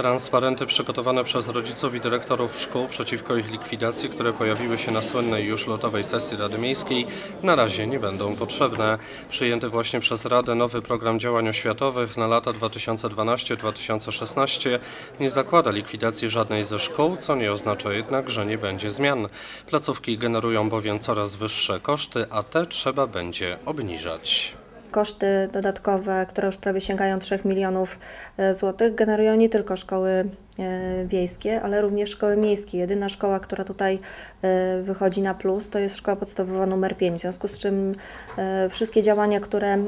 Transparenty przygotowane przez rodziców i dyrektorów szkół przeciwko ich likwidacji, które pojawiły się na słynnej już lotowej sesji Rady Miejskiej, na razie nie będą potrzebne. Przyjęty właśnie przez Radę nowy program działań oświatowych na lata 2012-2016 nie zakłada likwidacji żadnej ze szkół, co nie oznacza jednak, że nie będzie zmian. Placówki generują bowiem coraz wyższe koszty, a te trzeba będzie obniżać. Koszty dodatkowe, które już prawie sięgają 3 milionów e, złotych, generują nie tylko szkoły e, wiejskie, ale również szkoły miejskie. Jedyna szkoła, która tutaj e, wychodzi na plus, to jest szkoła podstawowa numer 5, w związku z czym wszystkie działania, które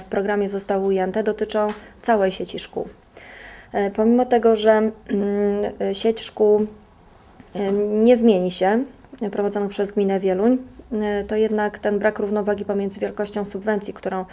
w programie zostały ujęte, dotyczą całej sieci szkół. Pomimo tego, że sieć szkół nie zmieni się, prowadzoną przez gminę Wieluń, to jednak ten brak równowagi pomiędzy wielkością subwencji, którą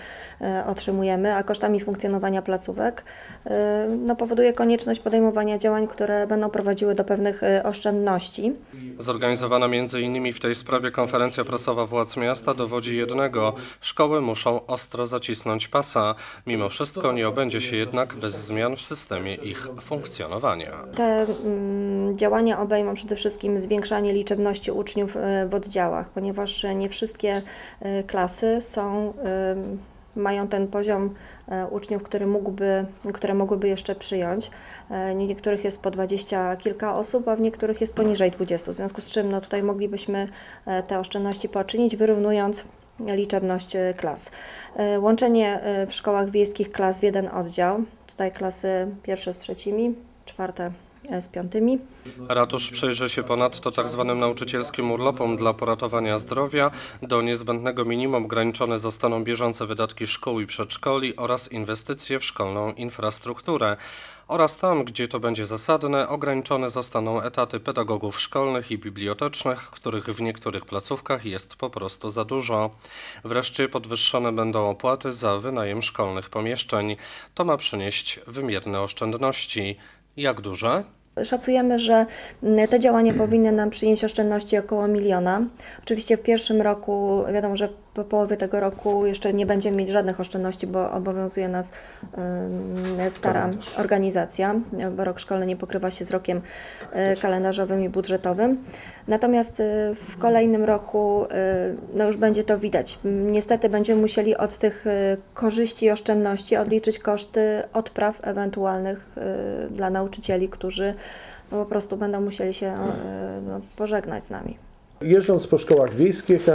e, otrzymujemy, a kosztami funkcjonowania placówek, e, no, powoduje konieczność podejmowania działań, które będą prowadziły do pewnych oszczędności. Zorganizowana m.in. w tej sprawie konferencja prasowa władz miasta dowodzi jednego. Szkoły muszą ostro zacisnąć pasa. Mimo wszystko nie obędzie się jednak bez zmian w systemie ich funkcjonowania. Te mm, działania obejmą przede wszystkim zwiększanie liczebności uczniów w oddziałach, ponieważ nie wszystkie e, klasy są, mają ten poziom e, uczniów, który mógłby, które mogłyby jeszcze przyjąć. E, niektórych jest po dwadzieścia kilka osób, a w niektórych jest poniżej 20, w związku z czym no, tutaj moglibyśmy te oszczędności poczynić, wyrównując liczebność klas. Łączenie w szkołach wiejskich klas w jeden oddział, tutaj klasy pierwsze z trzecimi, czwarte z piątymi. Ratusz przyjrzy się ponadto tzw. Tak nauczycielskim urlopom dla poratowania zdrowia. Do niezbędnego minimum ograniczone zostaną bieżące wydatki szkół i przedszkoli oraz inwestycje w szkolną infrastrukturę. Oraz tam, gdzie to będzie zasadne, ograniczone zostaną etaty pedagogów szkolnych i bibliotecznych, których w niektórych placówkach jest po prostu za dużo. Wreszcie podwyższone będą opłaty za wynajem szkolnych pomieszczeń. To ma przynieść wymierne oszczędności. Jak duże? Szacujemy, że te działania powinny nam przynieść oszczędności około miliona. Oczywiście w pierwszym roku, wiadomo, że po połowie tego roku jeszcze nie będziemy mieć żadnych oszczędności, bo obowiązuje nas stara organizacja, bo rok szkolny nie pokrywa się z rokiem e, kalendarzowym i budżetowym. Natomiast e, w kolejnym roku e, no już będzie to widać. Niestety będziemy musieli od tych korzyści i oszczędności odliczyć koszty odpraw ewentualnych dla nauczycieli, którzy no po prostu będą musieli się no, pożegnać z nami. Jeżdżąc po szkołach wiejskich,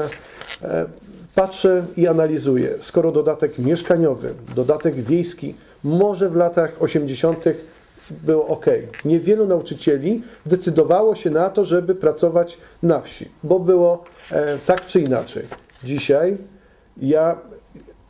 patrzę i analizuję. Skoro dodatek mieszkaniowy, dodatek wiejski, może w latach 80. było ok. Niewielu nauczycieli decydowało się na to, żeby pracować na wsi, bo było e, tak czy inaczej. Dzisiaj ja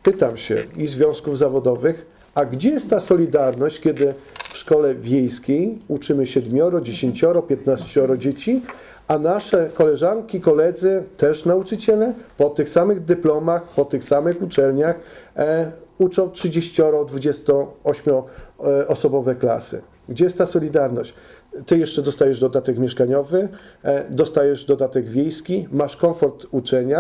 pytam się i związków zawodowych, a gdzie jest ta solidarność, kiedy w szkole wiejskiej uczymy siedmioro, dziesięcioro, piętnaścioro dzieci, a nasze koleżanki, koledzy, też nauczyciele, po tych samych dyplomach, po tych samych uczelniach e, uczą 30-28 osobowe klasy. Gdzie jest ta solidarność? Ty jeszcze dostajesz dodatek mieszkaniowy, e, dostajesz dodatek wiejski, masz komfort uczenia,